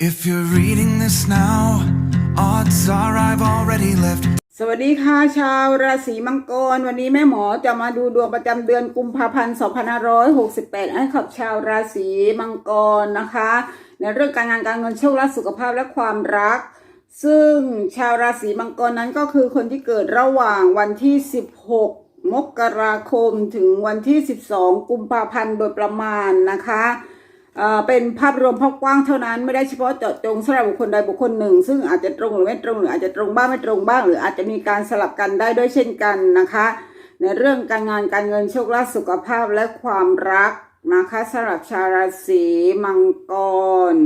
If you're reading this now, odds are I've already left สวัสดีค่ะชาวราศีมังกร วันนี้แม่หมอจะมาดูดวงประจำเดือนกุมภาพันธ์ 2568 ให้กับชาวราศีมังกรนะคะ ในเรื่องการงานการเงินโชคลาภสุขภาพและความรัก ซึ่งชาวราศีมังกรนั้นก็คือคนที่เกิดระหว่างวันที่ 16 มกราคมถึงวันที่ 12 กุมภาพันธ์โดยประมาณนะคะ เป็นภาพรวมภาพกว้างเท่านั้นไม่ได้เฉพาะเจาะจงสำหรับบุคคลใดบุคคลหนึ่ง ซึ่งอาจจะตรงหรือไม่ตรงหรืออาจจะตรงบ้างไม่ตรงบ้าง หรืออาจจะมีการสลับกันได้ด้วยเช่นกันนะคะ ในเรื่องการงานการเงินโชคลาภสุขภาพและความรักนะคะสำหรับชาวราศีมังกร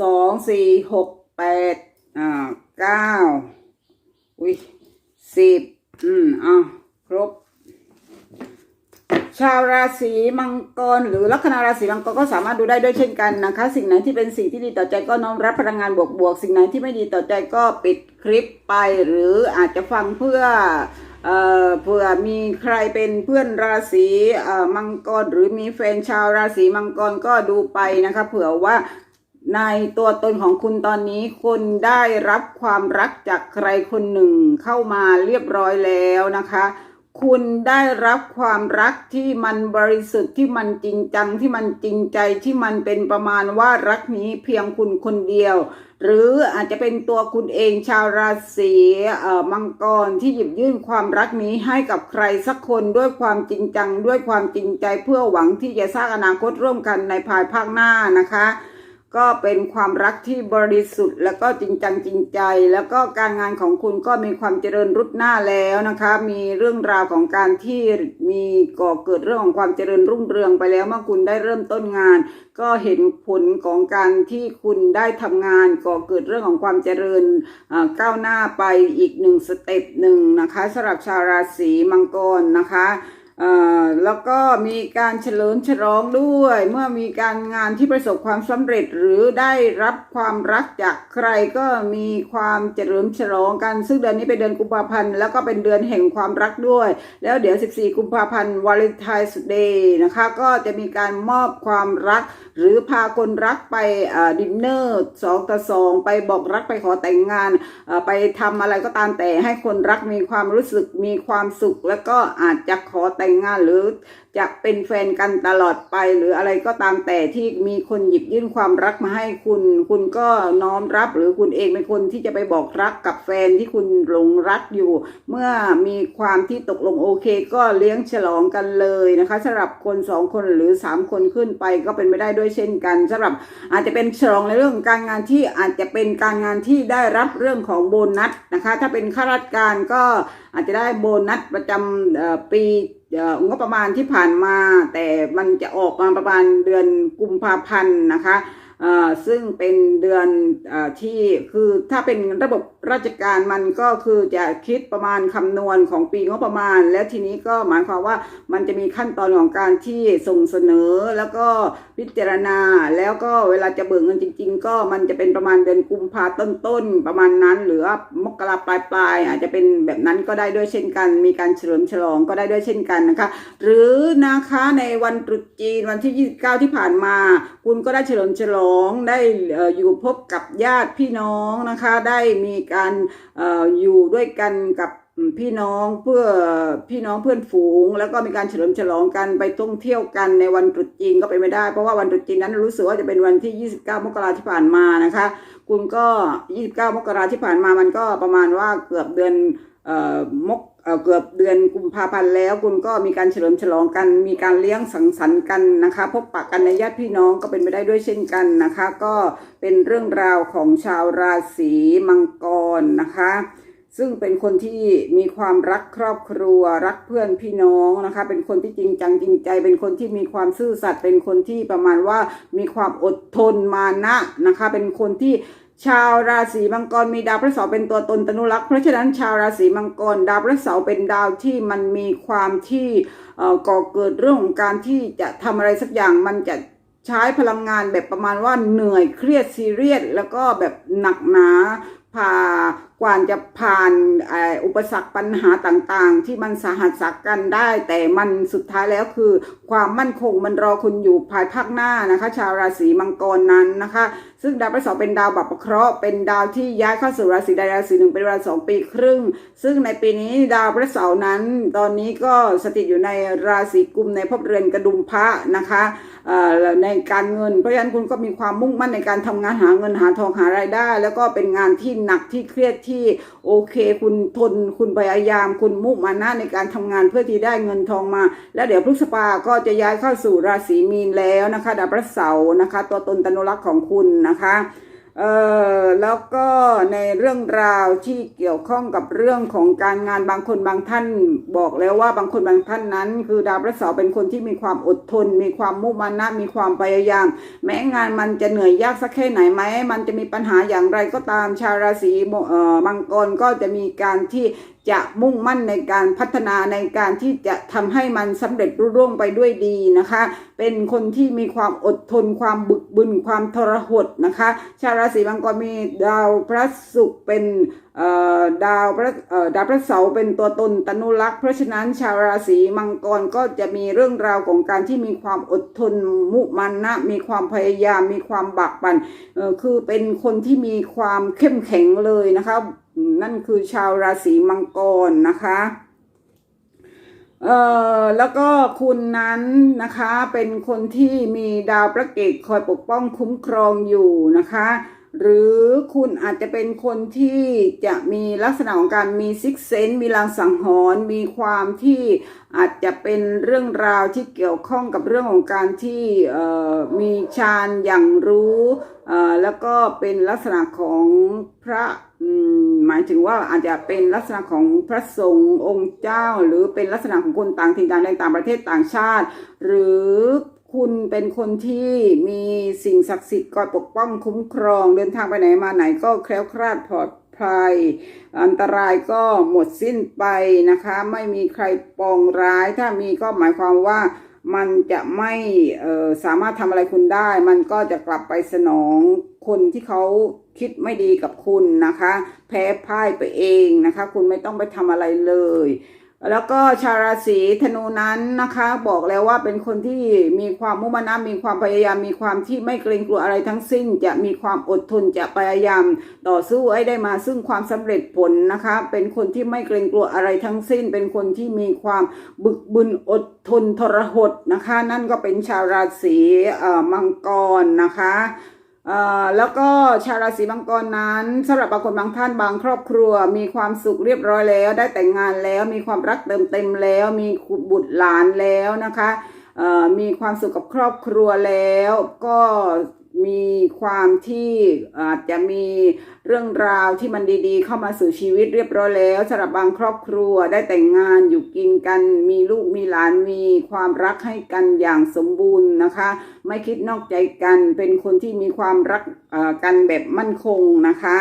สองสี่หกแปดอ่าเก้าอุ้ยสิบอืมอะครบ ชาวราศีมังกร หรือลัคนาราศีมังกรก็สามารถดูได้ด้วยเช่นกันนะคะ สิ่งไหนที่เป็นสิ่งที่ดีต่อใจก็น้อมรับพลังงานบวกๆสิ่งไหนที่ไม่ดีต่อใจก็ปิดคลิปไป หรืออาจจะฟังเพื่อเอ่อเผื่อมีใครเป็นเพื่อนราศีเอ่อมังกร หรือมีแฟนชาวราศีมังกรก็ดูไปนะคะเผื่อว่าในตัวตนของคุณตอนนี้คุณได้รับความรักจากใครคนหนึ่งเข้ามาเรียบร้อยแล้วนะคะ คุณได้รับความรักที่มันบริสุทธิ์ที่มันจริงจังที่มันจริงใจที่มันเป็นประมาณว่ารักนี้เพียงคุณคนเดียว หรืออาจจะเป็นตัวคุณเองชาวราศีเอ่อมังกรที่หยิบยื่นความรักนี้ให้กับใครสักคนด้วยความจริงจัง ด้วยความจริงใจเพื่อหวังที่จะสร้างอนาคตร่วมกันในภายภาคหน้านะคะ ก็เป็นความรักที่บริสุทธิ์ แล้วก็จริงจังจริงใจ แล้วก็การงานของคุณก็มีความเจริญรุดหน้าแล้วนะคะ มีเรื่องราวของการที่มีก่อเกิดเรื่องของความเจริญรุ่งเรืองไปแล้วเมื่อคุณได้เริ่มต้นงาน ก็เห็นผลของการที่คุณได้ทำงานก่อเกิดเรื่องของความเจริญอ่าก้าวหน้าไปอีกหนึ่งสเต็ปหนึ่งนะคะสำหรับชาวราศีมังกรนะคะ แล้วก็มีการเฉลิมฉลองด้วย เมื่อมีการงานที่ประสบความสำเร็จหรือได้รับความรักจากใครก็มีความเฉลิมฉลองกัน ซึ่งเดือนนี้เป็นเดือนกุมภาพันธ์แล้วก็เป็นเดือนแห่งความรักด้วย แล้วเดี๋ยว 14 กุมภาพันธ์วาเลนไทน์เดย์นะคะก็จะมีการมอบความรัก หรือพาคนรักไปดินเนอร์สองต่อสองไปบอกรักไปขอแต่งงานไปทำอะไรก็ตามแต่ให้คนรักมีความรู้สึกมีความสุข แล้วก็อาจจะขอแต่แต่งงานหรือจะเป็นแฟนกันตลอดไปหรืออะไรก็ตามแต่ที่มีคนหยิบยื่นความรักมาให้คุณ คุณก็น้อมรับหรือคุณเองเป็นคนที่จะไปบอกรักกับแฟนที่คุณหลงรักอยู่ เมื่อมีความที่ตกลงโอเค ก็เลี้ยงฉลองกันเลยนะคะสำหรับคนสองคนหรือสามคนขึ้นไปก็เป็นไม่ได้ด้วยเช่นกันสำหรับอาจจะเป็นฉลองในเรื่องการงานที่อาจจะเป็นการงานที่ได้รับเรื่องของโบนัสนะคะ ถ้าเป็นข้าราชการก็อาจจะได้โบนัสประจำปี งบประมาณที่ผ่านมา แต่มันจะออกมาประมาณเดือนกุมภาพันธ์นะคะ ซึ่งเป็นเดือนอที่คือถ้าเป็นระบบราชการมันก็คือจะคิดประมาณคำนวณของปีงบประมาณ แล้วทีนี้ก็หมายความว่ามันจะมีขั้นตอนของการที่ส่งเสนอแล้วก็พิจารณา แล้วก็เวลาจะเบิกเงินจริง ๆ ก็มันจะเป็นประมาณเดือนกุมภาต้นๆประมาณนั้น หรือมกราปลายปลายๆอาจจะเป็นแบบนั้นก็ได้ด้วยเช่นกัน มีการเฉลิมฉลองก็ได้ด้วยเช่นกันนะคะ หรือนะคะในวันตรุษจีนวันที่ 29 ที่ผ่านมา คุณก็ได้เฉลิมฉลองได้อยู่พบกับญาติพี่น้องนะคะ ได้มีการอยู่ด้วยกันกับพี่น้องเพื่อพี่น้องเพื่อนฝูง แล้วก็มีการเฉลิมฉลองกันไปท่องเที่ยวกันในวันตรุษจีนก็ไปไม่ได้ เพราะว่าวันตรุษจีนนั้นรู้สึกว่าจะเป็นวันที่ 29 มกราที่ผ่านมานะคะ คุณก็ 29 มกราที่ผ่านมามันก็ประมาณว่าเกือบเดือนออมก เกือบเดือนกุมภาพันธ์แล้วคุณก็มีการเฉลิมฉลองกัน มีการเลี้ยงสังสรรค์กันนะคะ พบปะกันในญาติพี่น้องก็เป็นไปได้ด้วยเช่นกันนะคะ ก็เป็นเรื่องราวของชาวราศีมังกรนะคะ ซึ่งเป็นคนที่มีความรักครอบครัว รักเพื่อนพี่น้องนะคะ เป็นคนที่จริงจังจริงใจ เป็นคนที่มีความซื่อสัตย์เป็นคนที่ประมาณว่ามีความอดทนมานะนะคะ เป็นคนที่ ชาวราศีมังกรมีดาวพระเสาร์เป็นตัวตนตนุรักษ์เพราะฉะนั้นชาวราศีมังกรดาวพระเสาร์เป็นดาวที่มันมีความที่เอ่อก่อเกิดเรื่องของการที่จะทำอะไรสักอย่างมันจะใช้พลังงานแบบประมาณว่าเหนื่อยเครียดซีเรียสแล้วก็แบบหนักหนาพา กว่าจะผ่านอุปสรรคปัญหาต่างๆ ที่มันสาหัสสากันได้ แต่มันสุดท้ายแล้วคือ ความมั่นคงมันรอคุณอยู่ภายภาคหน้านะคะ ชาวราศีมังกรนั้นนะคะ ซึ่งดาวพฤหัสเป็นดาวบัพเคราะห์เป็นดาวที่ย้ายเข้าสู่ราศีใดราศีหนึ่งเป็นเวลาสองปีครึ่ง ซึ่งในปีนี้ดาวพฤหัสนั้น ตอนนี้ก็สถิตอยู่ในราศีกุมในภพเรือนกระดุมพระนะคะในการเงินเพราะฉะนั้นคุณก็มีความมุ่งมั่นในการทำงานหาเงินหาทองหารายได้ แล้วก็เป็นงานที่หนักที่เครียดที่โอเค คุณทนคุณพยายาม คุณมุ่งมานะในการทำงานเพื่อที่ได้เงินทองมา แล้วเดี๋ยวพฤษภาก็จะย้ายเข้าสู่ราศีมีนแล้วนะคะดาวพระเสาร์นะคะ ตัวตนตนุรักษ์ของคุณนะคะ เอ่อแล้วก็ในเรื่องราวที่เกี่ยวข้องกับเรื่องของการงานบางคนบางท่าน บอกแล้วว่าบางคนบางท่านนั้น คือดาวพระเสาร์เป็นคนที่มีความอดทน มีความมุ่งมั่นมีความพยายาม แม้งานมันจะเหนื่อยยากสักแค่ไหนไหมมันจะมีปัญหาอย่างไรก็ตามชาวราศีเอ่อมังกรก็จะมีการที่ จะมุ่งมั่นในการพัฒนาในการที่จะทำให้มันสำเร็จรุ่ร่วงไปด้วยดีนะคะ เป็นคนที่มีความอดทนความบึกบึนความทรหดนะคะ ชาวราศีมังกรมีดาวพระศุกร์เป็นดาวพระดาวพระเสาร์เป็นตัวตนตนุรักษ์เพราะฉะนั้นชาวราศีมังกรก็จะมีเรื่องราวของการที่มีความอดทนมุมานนะ มีความพยายามมีความบักบันเอ่อคือเป็นคนที่มีความเข้มแข็งเลยนะคะ นั่นคือชาวราศีมังกรนะคะเอ่อแล้วก็คุณนั้นนะคะเป็นคนที่มีดาวพระเกตคอยปกป้องคุ้มครองอยู่นะคะ หรือคุณอาจจะเป็นคนที่จะมีลักษณะของการมีซิกเซนมีลางสังหรณ์มีความที่อาจจะเป็นเรื่องราวที่เกี่ยวข้องกับเรื่องของการที่มีฌานอย่างรู้แล้วก็เป็นลักษณะของพระหมายถึงว่าอาจจะเป็นลักษณะของพระสงฆ์องค์เจ้า หรือเป็นลักษณะของคนต่างถิ่นต่างแดนต่างประเทศต่างชาติ หรือ คุณเป็นคนที่มีสิ่งศักดิ์สิทธิ์คอยปกป้องคุ้มครอง เดินทางไปไหนมาไหนก็แคล้วคลาดปลอดภัย อันตรายก็หมดสิ้นไปนะคะ ไม่มีใครปองร้าย ถ้ามีก็หมายความว่ามันจะไม่สามารถทำอะไรคุณได้ มันก็จะกลับไปสนองคนที่เขาคิดไม่ดีกับคุณนะคะ แพ้พ่ายไปเองนะคะ คุณไม่ต้องไปทำอะไรเลย แล้วก็ชาวราศีธนูนั้นนะคะ บอกแล้วว่าเป็นคนที่มีความมุ่งมั่นมีความพยายามมีความที่ไม่เกรงกลัวอะไรทั้งสิ้น จะมีความอดทนจะพยายามต่อสู้ให้ได้มาซึ่งความสำเร็จผลนะคะ เป็นคนที่ไม่เกรงกลัวอะไรทั้งสิ้น เป็นคนที่มีความบึกบึนอดทนทรหดนะคะ นั่นก็เป็นชาวราศีมังกรนะคะ แล้วก็ชาวราศีมังกรนั้นสำหรับบางคนบางท่านบางครอบครัว มีความสุขเรียบร้อยแล้ว ได้แต่งงานแล้วมีความรักเติมเต็มแล้ว มีบุตรหลานแล้วนะคะมีความสุขกับครอบครัวแล้ว ก็ มีความที่อาจจะมีเรื่องราวที่มันดีๆ เข้ามาสู่ชีวิตเรียบร้อยแล้วสำหรับบางครอบครัวได้แต่งงานอยู่กินกันมีลูกมีหลานมีความรักให้กันอย่างสมบูรณ์นะคะ ไม่คิดนอกใจกันเป็นคนที่มีความรักกันแบบมั่นคงนะคะ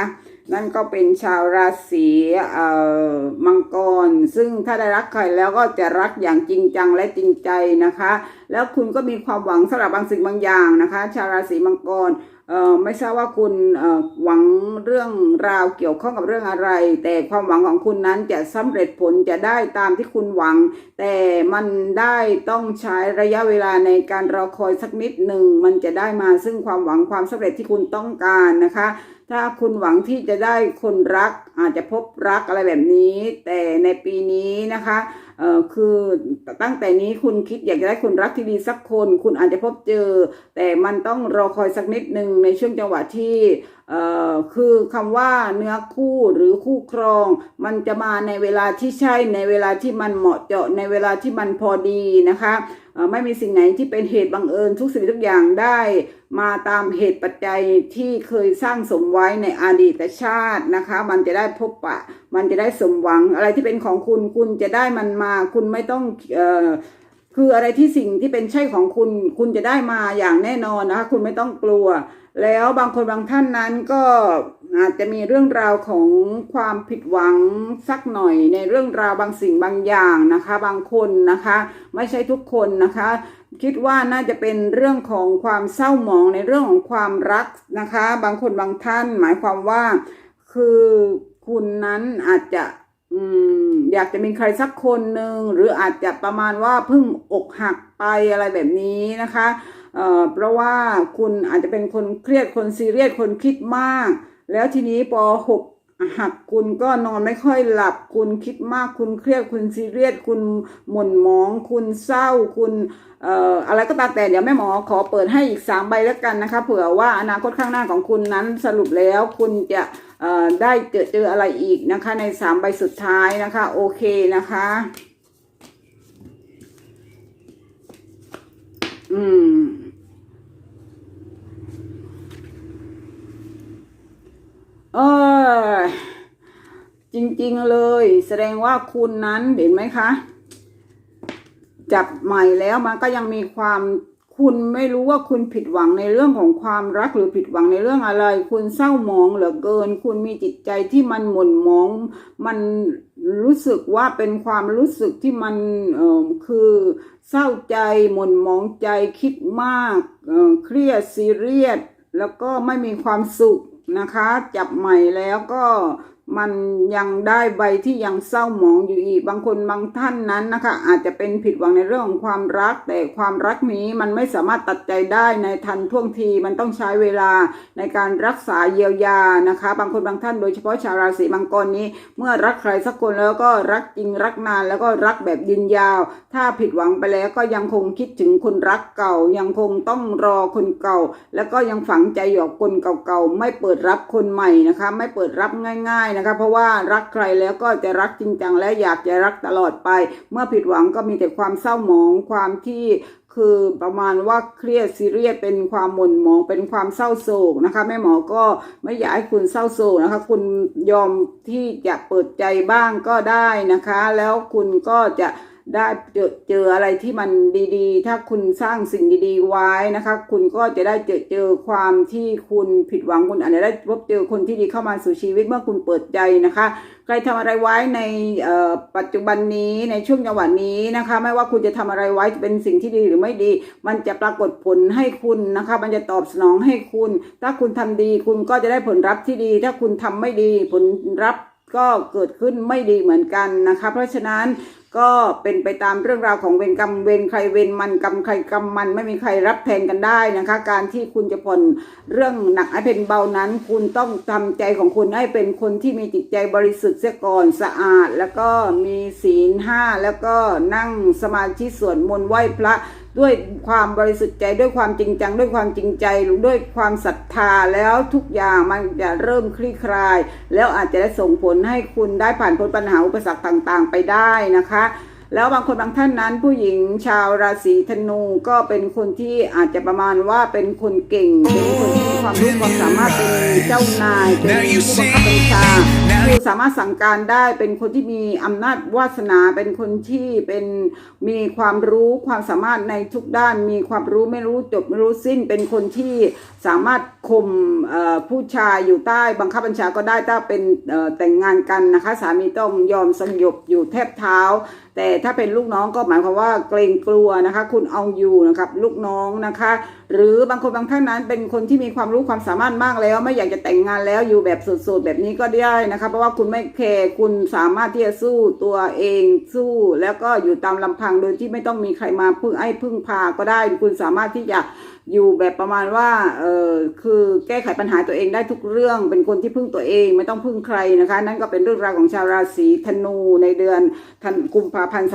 นั่นก็เป็นชาวราศีเอ่อมังกร ซึ่งถ้าได้รักใครแล้วก็จะรักอย่างจริงจังและจริงใจนะคะ แล้วคุณก็มีความหวังสำหรับบางสิ่งบางอย่างนะคะ ชาวราศีมังกรเอ่อไม่ทราบว่าคุณเอ่อหวังเรื่องราวเกี่ยวข้องกับเรื่องอะไร แต่ความหวังของคุณนั้นจะสำเร็จผลจะได้ตามที่คุณหวัง แต่มันได้ต้องใช้ระยะเวลาในการรอคอยสักนิดหนึ่งมันจะได้มาซึ่งความหวังความสำเร็จที่คุณต้องการนะคะ ถ้าคุณหวังที่จะได้คนรักอาจจะพบรักอะไรแบบนี้ แต่ในปีนี้นะคะเอ่อคือตั้งแต่นี้คุณคิดอยากจะได้คนรักที่ดีสักคน คุณอาจจะพบเจอ แต่มันต้องรอคอยสักนิดหนึ่งในช่วงจังหวะที่เอ่อคือคำว่าเนื้อคู่หรือคู่ครอง มันจะมาในเวลาที่ใช่ในเวลาที่มันเหมาะเจาะในเวลาที่มันพอดีนะคะ ไม่มีสิ่งไหนที่เป็นเหตุบังเอิญทุกสิ่งทุกอย่างได้ มาตามเหตุปัจจัยที่เคยสร้างสมไว้ในอดีตชาตินะคะ มันจะได้พบปะ มันจะได้สมหวังอะไรที่เป็นของคุณคุณจะได้มันมา คุณไม่ต้องเอ่อคืออะไรที่สิ่งที่เป็นใช่ของคุณ คุณจะได้มาอย่างแน่นอนนะคะ คุณไม่ต้องกลัว แล้วบางคนบางท่านนั้นก็ อาจจะมีเรื่องราวของความผิดหวังสักหน่อยในเรื่องราวบางสิ่งบางอย่างนะคะ บางคนนะคะ ไม่ใช่ทุกคนนะคะ คิดว่าน่าจะเป็นเรื่องของความเศร้าหมองในเรื่องของความรักนะคะ บางคนบางท่านหมายความว่าคือคุณนั้นอาจจะอยากจะมีใครสักคนหนึ่งหรืออาจจะประมาณว่าเพิ่งอกหักไปอะไรแบบนี้นะคะเเพราะว่าคุณอาจจะเป็นคนเครียดคนซีเรียสคนคิดมาก แล้วทีนี้พอหกหักคุณก็นอนไม่ค่อยหลับคุณคิดมากคุณเครียดคุณซีเรียสคุณหม่นหมอง คุณเศร้าคุณเอ่ออะไรก็ตามแต่เดี๋ยวแม่หมอขอเปิดให้อีกสามใบแล้วกันนะคะเผื่อว่าอนาคตข้างหน้าของคุณนั้นสรุปแล้วคุณจะเอ่อได้เจอเจออะไรอีกนะคะในสามใบสุดท้ายนะคะโอเคนะคะอืม เออ จริง ๆ เลย แสดงว่าคุณนั้นเห็นไหมคะ จับใหม่แล้วมันก็ยังมีความคุณไม่รู้ว่าคุณผิดหวังในเรื่องของความรักหรือผิดหวังในเรื่องอะไร คุณเศร้าหมองเหลือเกิน คุณมีจิตใจที่มันหม่นหมอง มันรู้สึกว่าเป็นความรู้สึกที่มันเออคือเศร้าใจหม่นหมองใจคิดมากเออเครียดซีเรียสแล้วก็ไม่มีความสุข นะคะ จับใหม่แล้วก็ มันยังได้ใบที่ยังเศร้าหมองอยู่อีก บางคนบางท่านนั้นนะคะ อาจจะเป็นผิดหวังในเรื่องของความรัก แต่ความรักนี้มันไม่สามารถตัดใจได้ในทันท่วงทีมันต้องใช้เวลาในการรักษาเยียวยานะคะ บางคนบางท่านโดยเฉพาะชาวราศีมังกรนี้ เมื่อรักใครสักคนแล้วก็รักจริงรักนานแล้วก็รักแบบยืนยาว ถ้าผิดหวังไปแล้วก็ยังคงคิดถึงคนรักเก่า ยังคงต้องรอคนเก่า แล้วก็ยังฝังใจอยู่กับคนเก่าๆไม่เปิดรับคนใหม่นะคะ ไม่เปิดรับง่าย ๆนะคะ เพราะว่ารักใครแล้วก็จะรักจริงจังและอยากจะรักตลอดไป เมื่อผิดหวังก็มีแต่ความเศร้าหมองความที่คือประมาณว่าเครียดซีเรียสเป็นความหม่นหมองเป็นความเศร้าโศกนะคะแม่หมอก็ไม่อยากให้คุณเศร้าโศกนะคะ คุณยอมที่จะเปิดใจบ้างก็ได้นะคะ แล้วคุณก็จะ ได้เจอเจออะไรที่มันดีๆ ถ้าคุณสร้างสิ่งดีๆไว้นะคะ คุณก็จะได้เจอเจอความที่คุณผิดหวังคุณอาจจะได้พบเจอคนที่ดีเข้ามาสู่ชีวิตเมื่อคุณเปิดใจนะคะ ใครทำอะไรไว้ในปัจจุบันนี้ในช่วงจังหวะนี้นะคะ ไม่ว่าคุณจะทำอะไรไว้จะเป็นสิ่งที่ดีหรือไม่ดี มันจะปรากฏผลให้คุณนะคะ มันจะตอบสนองให้คุณ ถ้าคุณทำดี คุณก็จะได้ผลลัพธ์ที่ดี ถ้าคุณทำไม่ดีผลลัพธ์ก็เกิดขึ้นไม่ดีเหมือนกันนะคะ เพราะฉะนั้น ก็เป็นไปตามเรื่องราวของเวรกรรมเวรใครเวรมันกรรมใครกรรมมันไม่มีใครรับแทนกันได้นะคะ การที่คุณจะผ่อนเรื่องหนักให้เป็นเบานั้น คุณต้องทำใจของคุณให้เป็นคนที่มีจิตใจบริสุทธิ์เสียก่อนสะอาด แล้วก็มีศีลห้าแล้วก็นั่งสมาธิสวดมนต์ไหว้พระด้วยความบริสุทธิ์ใจด้วยความจริงจัง ด้วยความจริงใจด้วยความศรัทธาแล้วทุกอย่างมันจะเริ่มคลี่คลาย แล้วอาจจะได้ส่งผลให้คุณได้ผ่านพ้นปัญหาอุปสรรคต่างๆ ไปได้นะคะ แล้วบางคนบางท่านนั้นผู้หญิงชาวราศีธนูก็เป็นคนที่อาจจะประมาณว่าเป็นคนเก่ง เป็นคนที่มีความรู้ความสามารถเป็นเจ้านาย เป็นผู้บังคับบัญชาคือสามารถสั่งการได้เป็นคนที่มีอำนาจวาสนา เป็นคนที่เป็นมีความรู้ความสามารถในทุกด้าน มีความรู้ไม่รู้จบไม่รู้สิ้น เป็นคนที่สามารถข่มผู้ชายอยู่ใต้บังคับบัญชาก็ได้ถ้าเป็นแต่งงานกันนะคะสามีต้องยอมสยบอยู่แทบเท้า แต่ถ้าเป็นลูกน้องก็หมายความว่าเกรงกลัวนะคะ คุณเอาอยู่นะครับลูกน้องนะคะ หรือบางคนบางท่านนั้นเป็นคนที่มีความรู้ความสามารถมากแล้ว ไม่อยากจะแต่งงานแล้วอยู่แบบโสดๆแบบนี้ก็ได้นะคะ เพราะว่าคุณไม่แคร์คุณสามารถที่จะสู้ตัวเองสู้ แล้วก็อยู่ตามลำพังโดยที่ไม่ต้องมีใครมาพึ่งไอ้พึ่งพาก็ได้ คุณสามารถที่จะอยู่แบบประมาณว่าเออคือแก้ไขปัญหาตัวเองได้ทุกเรื่อง เป็นคนที่พึ่งตัวเองไม่ต้องพึ่งใครนะคะ นั่นก็เป็นเรื่องราวของชาวราศีธนูในเดือนธันกุมภาพันธ์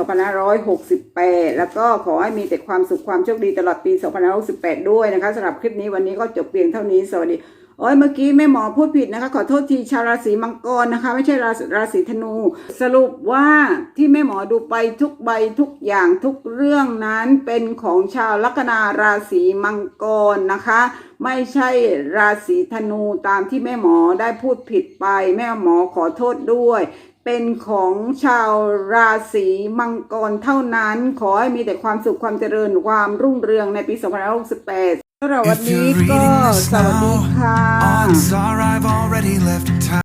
2568 แล้วก็ขอให้มีแต่ความสุขความโชคดีตลอดปี2568ด้วยนะคะสำหรับคลิปนี้วันนี้ก็จบเพียงเท่านี้สวัสดีโอ้ยเมื่อกี้แม่หมอพูดผิดนะคะ ขอโทษทีชาวราศีมังกรนะคะ ไม่ใช่ราศีราศีธนู สรุปว่าที่แม่หมอดูไปทุกใบทุกอย่างทุกเรื่องนั้นเป็นของชาวลัคนาราศีมังกรนะคะ ไม่ใช่ราศีธนูตามที่แม่หมอได้พูดผิดไป แม่หมอขอโทษด้วย เป็นของชาวราศีมังกรเท่านั้น ขอให้มีแต่ความสุขความเจริญความรุ่งเรืองในปี2568สำหรับวันนี้ก็สวัสดีค่ะ